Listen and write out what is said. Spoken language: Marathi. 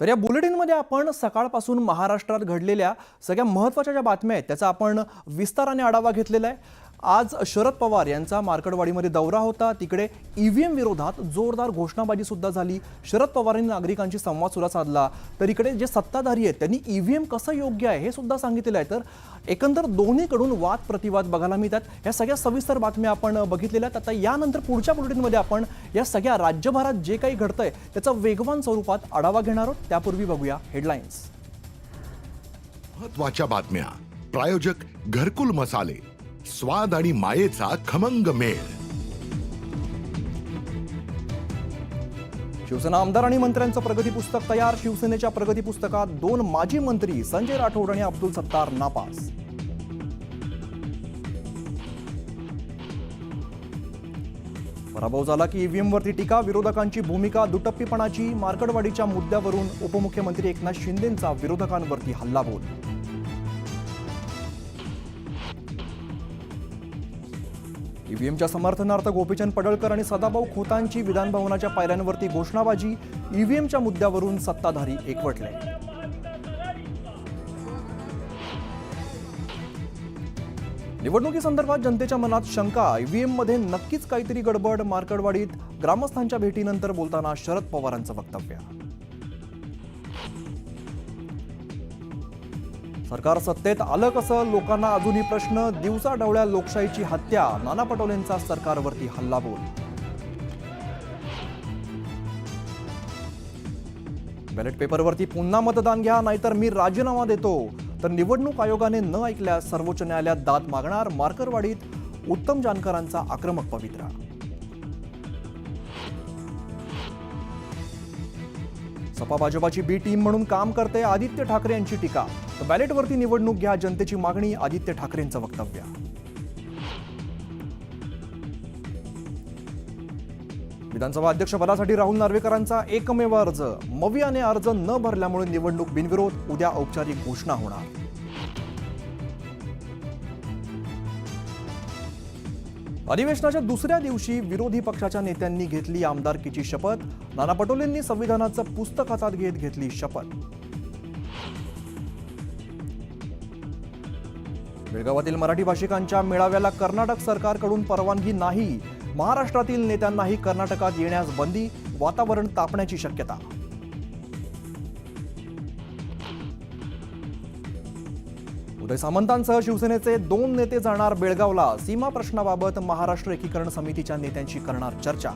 तर या बुलेटिनमध्ये आपण सकाळपासून महाराष्ट्रात घडलेल्या सगळ्या महत्त्वाच्या ज्या बातम्या आहेत त्याचा आपण विस्ताराने आढावा घेतलेला आहे. आज शरद पवार यांचा मार्कडवाडीमध्ये दौरा होता. तिकडे ईव्हीएम विरोधात जोरदार घोषणाबाजी सुद्धा झाली. शरद पवारांनी नागरिकांशी संवाद सुद्धा साधला. तर इकडे जे सत्ताधारी आहेत त्यांनी ईव्हीएम कसं योग्य आहे हे सुद्धा सांगितलेलं आहे. तर एकंदर दोन्हीकडून वाद प्रतिवाद बघायला मिळतात. या सगळ्या सविस्तर बातम्या आपण बघितलेल्या आहेत. आता यानंतर पुढच्या बुलेटिनमध्ये आपण या सगळ्या राज्यभरात जे काही घडतंय त्याचा वेगवान स्वरूपात आढावा घेणार आहोत. त्यापूर्वी बघूया हेडलाईन्स. महत्त्वाच्या बातम्या. प्रायोजक घरकुल मसाले. स्वाद आणि मायेचा खमंग मेळ. शिवसेना आमदार आणि मंत्र्यांचं प्रगती पुस्तक तयार. शिवसेनेच्या प्रगती पुस्तकात दोन माजी मंत्री संजय राठोड आणि अब्दुल सत्तार नापास. पराभव झाला की ईव्हीएम वरती टीका. विरोधकांची भूमिका दुटप्पीपणाची. मार्कडवाडीच्या मुद्द्यावरून उपमुख्यमंत्री एकनाथ शिंदेंचा विरोधकांवरती हल्लाबोल. ईव्हीएमच्या समर्थनार्थ गोपीचंद पडळकर आणि सदाभाऊ खोतांची विधानभवनाच्या पायऱ्यांवरती घोषणाबाजी ईव्हीएमच्या मुद्द्यावरून सत्ताधारी एकवटले. निवडणुकीसंदर्भात जनतेच्या मनात शंका ईव्हीएममध्ये नक्कीच काहीतरी गडबड मार्कडवाडीत ग्रामस्थांच्या भेटीनंतर बोलताना शरद पवारांचं वक्तव्य. सरकार सत्तेत आलं कसं? लोकांना अजूनही प्रश्न. दिवसा डवळ्या लोकशाहीची हत्या. नाना पटोलेंचा सरकारवरती हल्लाबोल. बॅलेट पेपरवरती पुन्हा मतदान घ्या नाहीतर मी राजीनामा देतो. तर निवडणूक आयोगाने न ऐकल्यास सर्वोच्च न्यायालयात दाद मागणार मार्करवाडीत. उत्तम जानकरांचा आक्रमक पवित्रा. सपा भाजपाची बी टीम म्हणून काम करते आदित्य ठाकरे यांची टीका. तर बॅलेटवरती निवडणूक घ्या जनतेची मागणी आदित्य ठाकरेंचं वक्तव्य. विधानसभा अध्यक्षपदासाठी राहुल नार्वेकरांचा एकमेव अर्ज. मवियाने अर्ज न भरल्यामुळे निवडणूक बिनविरोध उद्या औपचारिक घोषणा होणार. अधिवेशनाच्या दुसऱ्या दिवशी विरोधी पक्षाच्या नेत्यांनी घेतली आमदारकीची शपथ. नाना पटोलेंनी संविधानाचं पुस्तक हातात घेत घेतली शपथ. बेळगावातील मराठी भाषिकांच्या मेळाव्याला कर्नाटक सरकारकडून परवानगी नाही. महाराष्ट्रातील नेत्यांनाही कर्नाटकात येण्यास बंदी वातावरण तापण्याची शक्यता. उदय सामंतांसह शिवसेनेचे दोन नेते जाणार बेळगावला. सीमा प्रश्नाबाबत महाराष्ट्र एकीकरण समितीच्या नेत्यांशी करणार चर्चा.